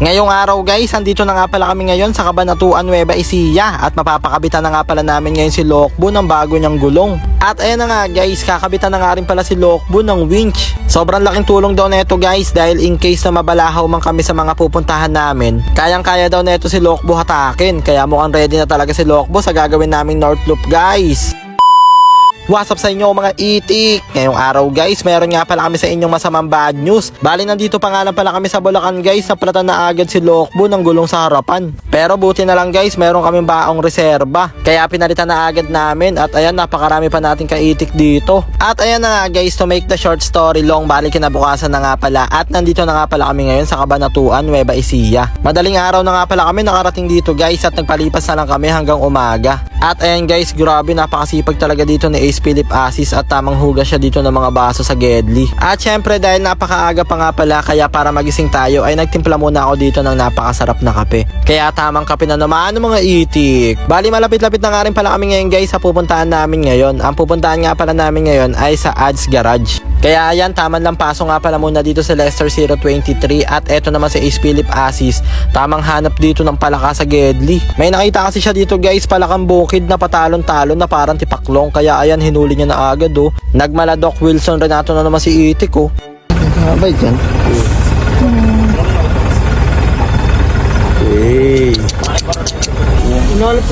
Ngayong araw guys, andito na nga pala kami ngayon sa Cabanatuan Nueva Ecija at mapapakabitan na nga pala namin ngayon si Lokbo ng bago niyang gulong. At ayan na nga guys, kakabitan na nga rin pala si Lokbo ng winch. Sobrang laking tulong daw neto guys dahil in case na mabalahaw man kami sa mga pupuntahan namin, kayang-kaya daw neto si Lokbo hatakin. Kaya mukhang ready na talaga si Lokbo sa gagawin naming North Loop guys. What's up sa inyo mga itik? Ngayong araw guys, meron nga pala kami sa inyong masamang bad news. Bali nandito pa nga lang pala kami sa Bulacan guys, sa platan na agad si Lokbo ng gulong sa harapan. Pero buti na lang guys, meron kaming baong reserba. Kaya pinalitan na agad namin at ayan napakarami pa nating kaitik dito. At ayan na nga guys, to make the short story long, bali kinabukasan na nga pala at nandito na nga pala kami ngayon sa Cabanatuan, Nueva Ecija. Madaling araw na nga pala kami nakarating dito guys at nagpalipas na lang kami hanggang umaga. At ayan guys, grabe napakasipag talaga dito ni Ace Philip Asis at tamang hugas siya dito ng mga baso sa Gedli. At syempre dahil napakaaga pa nga pala kaya para magising tayo ay nagtimpla muna ako dito ng napakasarap na kape. Kaya tamang kape na naman mga itik. Bali malapit-lapit na nga rin pala kami ngayon guys sa pupuntahan namin ngayon. Ang pupuntahan nga pala namin ngayon ay sa Ads Garage. Kaya ayan, taman lang paso nga pala muna dito sa Lester 023 at eto naman si Ace Philip Asis. Tamang hanap dito ng palaka sa Gedli. May nakita kasi siya dito guys, palakang bukid na patalon-talon na parang tipaklong. Kaya ayan, hinuli niya na agad oh. Nagmala Doc Wilson Renato na naman si Itik oh. Abay dyan. Hey.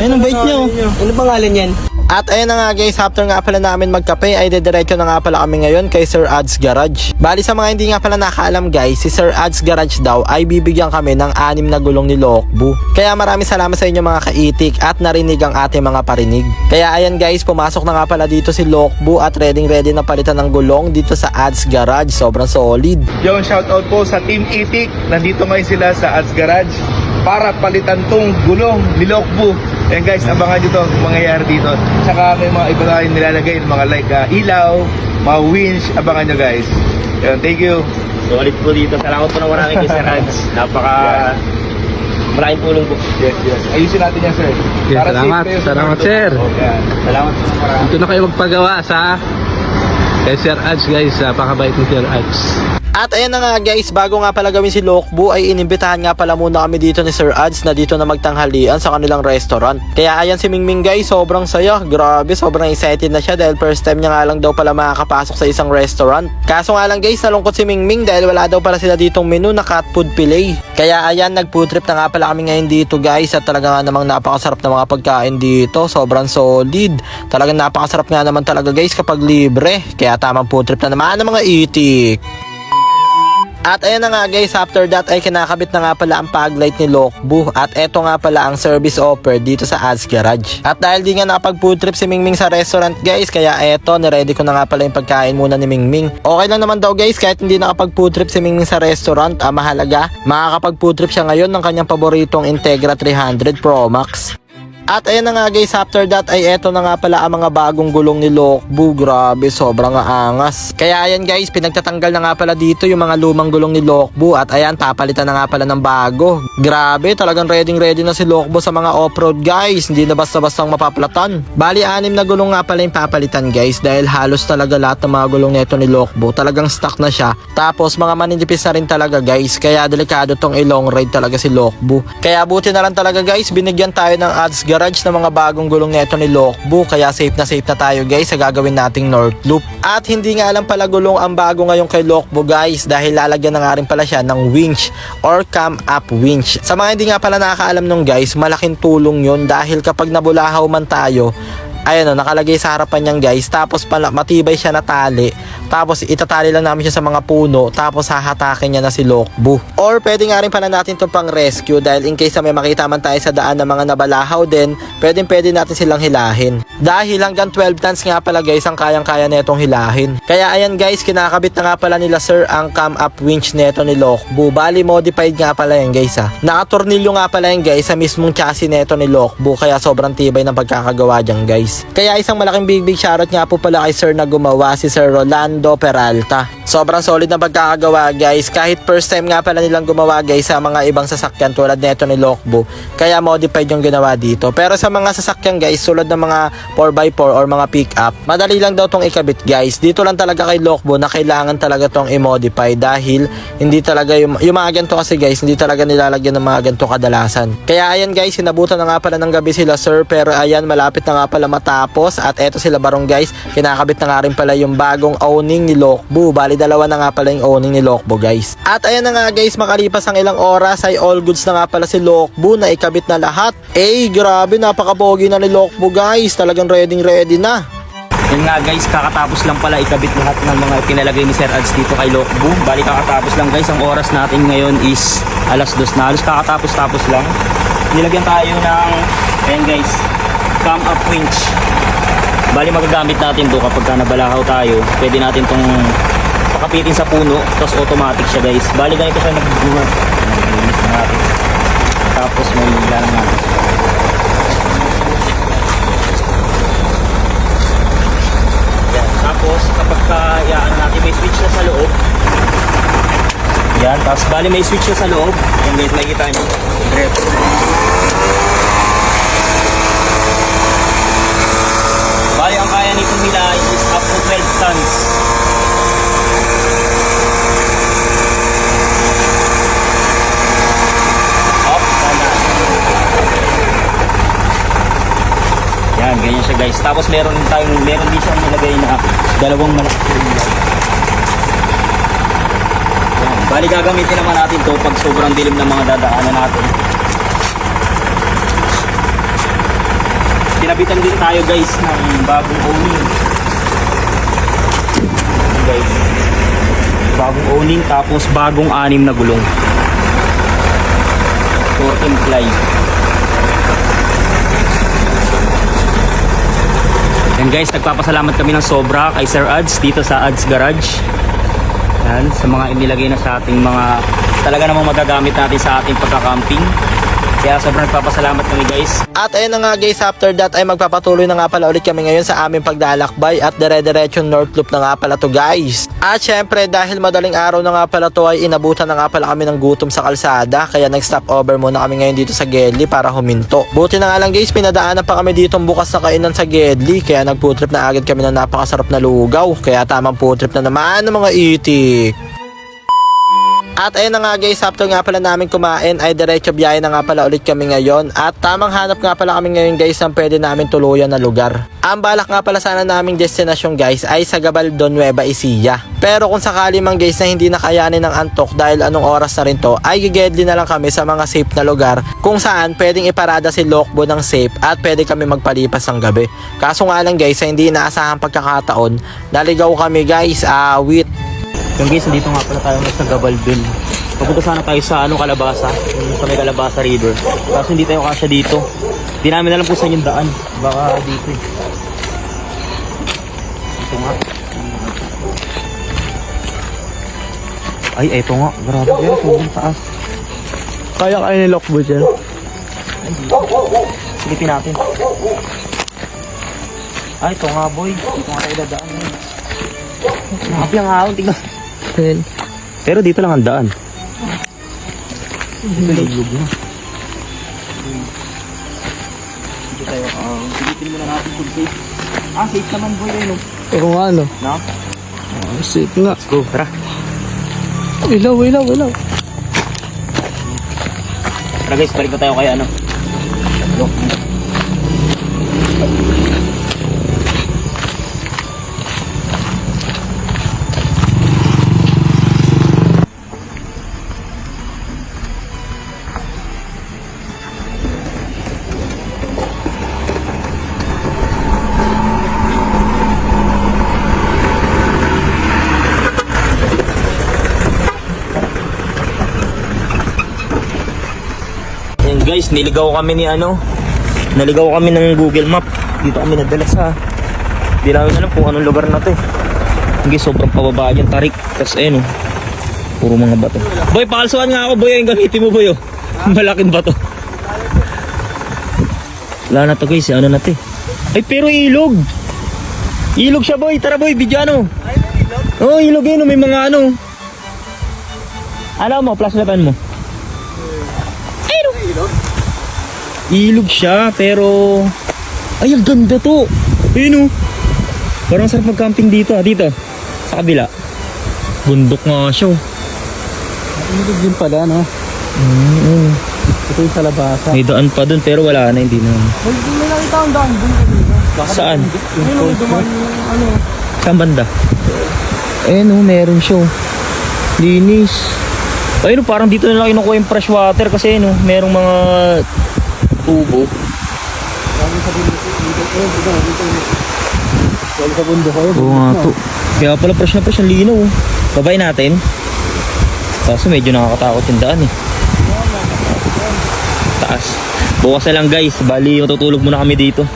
Ayun ang bait niya oh. Ano pangalan yan? At ayun na nga guys, after nga pala namin magkape ay dediretso na nga pala kami ngayon kay Sir Ads Garage. Bali sa mga hindi nga pala nakaalam guys, si Sir Ads Garage daw ay bibigyan kami ng anim na gulong ni Lokbu. Kaya maraming salamat sa inyo mga kaitik at narinig ang ating mga parinig. Kaya ayan guys, pumasok na nga pala dito si Lokbu at ready ready na palitan ng gulong dito sa Ads Garage. Sobrang solid. Yung shoutout po sa Team Itik. Nandito ngayon sila sa Ads Garage para palitan tong gulong ni Lokbu. Ayan guys, abangan nyo to kung mangyayari dito. Tsaka may mga iba tayong nilalagay, mga like ah, ilaw, mga winch. Abangan nyo guys. Ayan, thank you. Solid po dito. Salamat po na marami kay Sir Ads. Napaka... Malaking tulong po. Yes, yes. Ayusin natin yan, sir. Okay, Para salamat. safe sa Salamat, sir. Loop. Ayan. Salamat po na marami. Ito na kayo magpagawa sa kay Sir Ads guys, napakabait ni Sir Ads. At ayan na nga guys, bago nga pala gawin si Lokbu ay inimbitahan nga pala muna kami dito ni Sir Ads na dito na magtanghalian sa kanilang restaurant. Kaya ayan si Mingming guys, sobrang saya. Grabe, sobrang excited na siya dahil first time niya nga lang daw pala makakapasok sa isang restaurant. Kaso nga lang guys, nalungkot si Mingming dahil wala daw pala sila ditong menu na cat food fillet. Kaya ayan, nag trip na nga pala kami ngayon dito guys at talaga nga namang napakasarap na mga pagkain dito. Sobrang solid. Talagang napakasarap nga naman talaga guys kapag libre. Kaya tamang food trip na naman ng mga itik. At ayan na nga guys, after that ay kinakabit na nga pala ang paglight ni Lokbu at eto nga pala ang service offer dito sa Ads Garage. At dahil di nga nakapag food trip si Mingming sa restaurant guys, kaya eto, niready ko na nga pala yung pagkain muna ni Mingming. Okay lang naman daw guys, kahit hindi nakapag food trip si Mingming sa restaurant, ah, mahalaga, makakapag food trip siya ngayon ng kanyang paboritong Integra 300 Pro Max. At ayan na nga guys, after that ay eto na nga pala ang mga bagong gulong ni Lokbu. Grabe, sobrang angas. Kaya ayan guys, pinagtatanggal na nga pala dito yung mga lumang gulong ni Lokbu. At ayan, papalitan na nga pala ng bago. Grabe, talagang ready ready na si Lokbu sa mga off-road guys. Hindi na basta-bastang mapapalatan. Bali, anim na gulong nga pala yung papalitan guys. Dahil halos talaga lahat ng mga gulong neto ni Lokbu. Talagang stock na siya. Tapos mga maninipis na rin talaga guys. Kaya delikado tong i-long ride talaga si Lokbu. Kaya buti na lang talaga guys, binigyan tayo ng ads garage ng mga bagong gulong neto ni Lokbu. Kaya safe na safe na tayo guys sa gagawin nating North Loop. At hindi nga lang pala gulong ang bago ngayon kay Lokbu guys dahil lalagyan na nga rin pala siya ng winch or cam up winch. Sa mga hindi nga pala nakakaalam nung guys, malaking tulong yun dahil kapag nabulahaw man tayo, ayan o, nakalagay sa harapan niyan guys. Tapos pala, matibay siya na tali. Tapos itatali lang namin siya sa mga puno. Tapos hahatakin niya na si Lokbu. Or pwede nga rin pala natin itong pang rescue. Dahil in case na may makita man tayo sa daan ng mga nabalahaw din, pwede pwede natin silang hilahin. Dahil hanggang 12 tons nga pala guys ang kayang-kaya na itong hilahin. Kaya ayan guys, kinakabit na nga pala nila sir ang cam up winch neto ni Lokbu. Bali modified nga pala yan guys ha. Nakatornilyo nga pala yan guys sa mismong chassis neto ni Lokbu. Kaya sobrang tibay ng pagkakagawa dyan guys. Kaya isang malaking big big shoutout nga po pala kay sir na gumawa si Sir Rolando Peralta. Sobrang solid na pagkakagawa guys. Kahit first time nga pala nilang gumawa guys sa mga ibang sasakyan tulad neto ni Lokbu. Kaya modified yung ginawa dito. Pero sa mga sasakyan guys, tulad ng mga 4x4 or mga pick-up. Madali lang daw tong ikabit guys. Dito lang talaga kay Lokbo na kailangan talaga tong i-modify dahil hindi talaga yung, yung mga ganito kasi guys, hindi talaga nilalagyan ng mga ganito kadalasan. Kaya ayan guys, sinabutan na nga pala ng gabi sila sir pero ayan malapit na nga pala matapos at eto sila barong guys, kinakabit na nga rin pala yung bagong owning ni Lokbo. Bali dalawa na nga pala yung owning ni Lokbo guys. At ayan na nga guys, makalipas ang ilang oras ay all goods na nga pala si Lokbo na ikabit na lahat. Eh, grabe, napakapogi na ni Lokbo guys. Talagang ready ready na. Yun nga guys, kakatapos lang pala ikabit lahat ng mga pinalagay ni Sir Ads dito kay Lokbu. Bali kakatapos lang guys, ang oras natin ngayon is alas dos na. Halos kakatapos-tapos lang. Nilagyan tayo ng, ayan guys, cam up winch. Bali magagamit natin to kapag ka nabalakaw tayo. Pwede natin tong pakapitin sa puno, tapos automatic siya guys. Bali ganito siya nag-buo. Nag-release na natin. Tapos may lang natin. Tapos, kapag ka, yan, natin may switch na sa loob. Yan. Tapos, bali may switch na sa loob. Yan guys, makikita nyo. Bali, ang kaya nito nila is up to 12 tons. Up, kanan. Yan, ganyan siya guys. Tapos meron tayong, meron din siyang nilagay na dalawang malaki ilaw. Yan. Bali gagamitin naman natin to pag sobrang dilim ng mga dadaanan natin. Pinabitan din tayo guys ng bagong owning. Guys. Bagong owning tapos bagong anim na gulong. 14 ply. Yan guys, nagpapasalamat kami ng sobra kay Sir Ads dito sa Ads Garage. Yan, sa mga inilagay na sa ating mga talaga namang magagamit natin sa ating pagka-camping. Kaya sobrang nagpapasalamat kami guys. At ayun na nga guys, after that ay magpapatuloy na nga pala ulit kami ngayon sa aming paglalakbay at dire-diretso North Loop na nga pala to guys. At syempre dahil madaling araw na nga pala to ay inabutan na nga pala kami ng gutom sa kalsada kaya nag-stop over muna kami ngayon dito sa Gedli para huminto. Buti na nga lang guys, pinadaanan pa kami dito bukas na kainan sa Gedli kaya nag-food trip na agad kami ng napakasarap na lugaw. Kaya tamang food trip na naman ng mga itik. At ayun na nga guys, after nga pala namin kumain ay diretso biyahe na nga pala ulit kami ngayon. At tamang hanap nga pala kami ngayon guys ng pwede namin tuluyan na lugar. Ang balak nga pala sana naming destinasyon guys ay sa Gabaldo Nueva Ecija. Pero kung sakali man guys na hindi nakayanin ng antok dahil anong oras na rin to, ay gigedli na lang kami sa mga safe na lugar kung saan pwedeng iparada si Lokbo ng safe at pwede kami magpalipas ng gabi. Kaso nga lang guys, sa hindi inaasahang pagkakataon, naligaw kami guys ah, with Yung guys, dito nga pala tayo sa Gabaldon. Papunta sana tayo sa ano, Kalabasa, sa may Kalabasa River. Kaso hindi tayo kasya dito. Hindi namin alam kung saan yung daan. Baka dito eh. Ito nga. Ay, eto nga. Grabe. Pero sobrang taas. Kaya kayo ni Lokbo dyan. Silipin natin. Ay, ito nga boy. Dito nga tayo dadaan. Grabe ahon. Tingnan. Pero dito lang ang daan. Lulog na. Dito tayo. Uh, silipin muna natin kung safe. Ah, safe naman boy. Ayun. Pero nga ano, No? safe nga. Let's go. Tara. Ilaw, ilaw, ilaw. Tara guys, balik na tayo kay ano. Look. Niligaw kami ni ano. Naligaw kami ng Google Map. Dito kami nadala sa Hindi namin alam kung anong lugar na to eh. Hindi, sobrang pababa yung tarik. Tapos ayun oh. Puro mga bato. Boy, pakalsuan nga ako boy. Yung gamitin mo boy oh. Malaking bato. Wala na to guys. Ano na to eh. Ay pero ilog. Ilog siya boy. Tara boy, video ano. Oo, oh, ilog yun. oh. May mga ano. Ano mo, plus weapon mo. Ilog siya, pero Ay, ang ganda to. Ayun oh. Parang sarap mag-camping dito ah. Dito. Sa kabila. Bundok nga siya oh. Hindi din pala, no? Mm, Ito yung sa labasa. May daan pa dun pero wala na. Hindi na. Hindi na nakita ang daan dun. Saan? Ayun ang dumaan yung ano. Saan banda? Ayun oh, meron siya oh. Linis. Ayun oh, parang dito na lang kinukuha yung fresh water kasi no, merong mga tubo. Wala sa bundok kayo. Oo nga to. Kaya pala fresh na fresh ang linaw. oh. Babay natin. Kaso medyo nakakatakot yung daan eh. Taas. Bukas na lang guys. Bali, matutulog muna kami dito.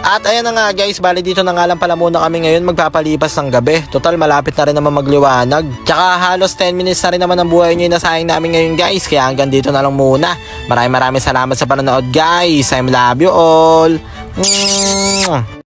At ayan na nga guys, bali dito na nga lang pala muna kami ngayon magpapalipas ng gabi. Total malapit na rin naman magliwanag. Tsaka halos 10 minutes na rin naman ang buhay nyo yung namin ngayon guys. Kaya hanggang dito na lang muna. Maraming maraming salamat sa panonood guys. I love you all. Mwah!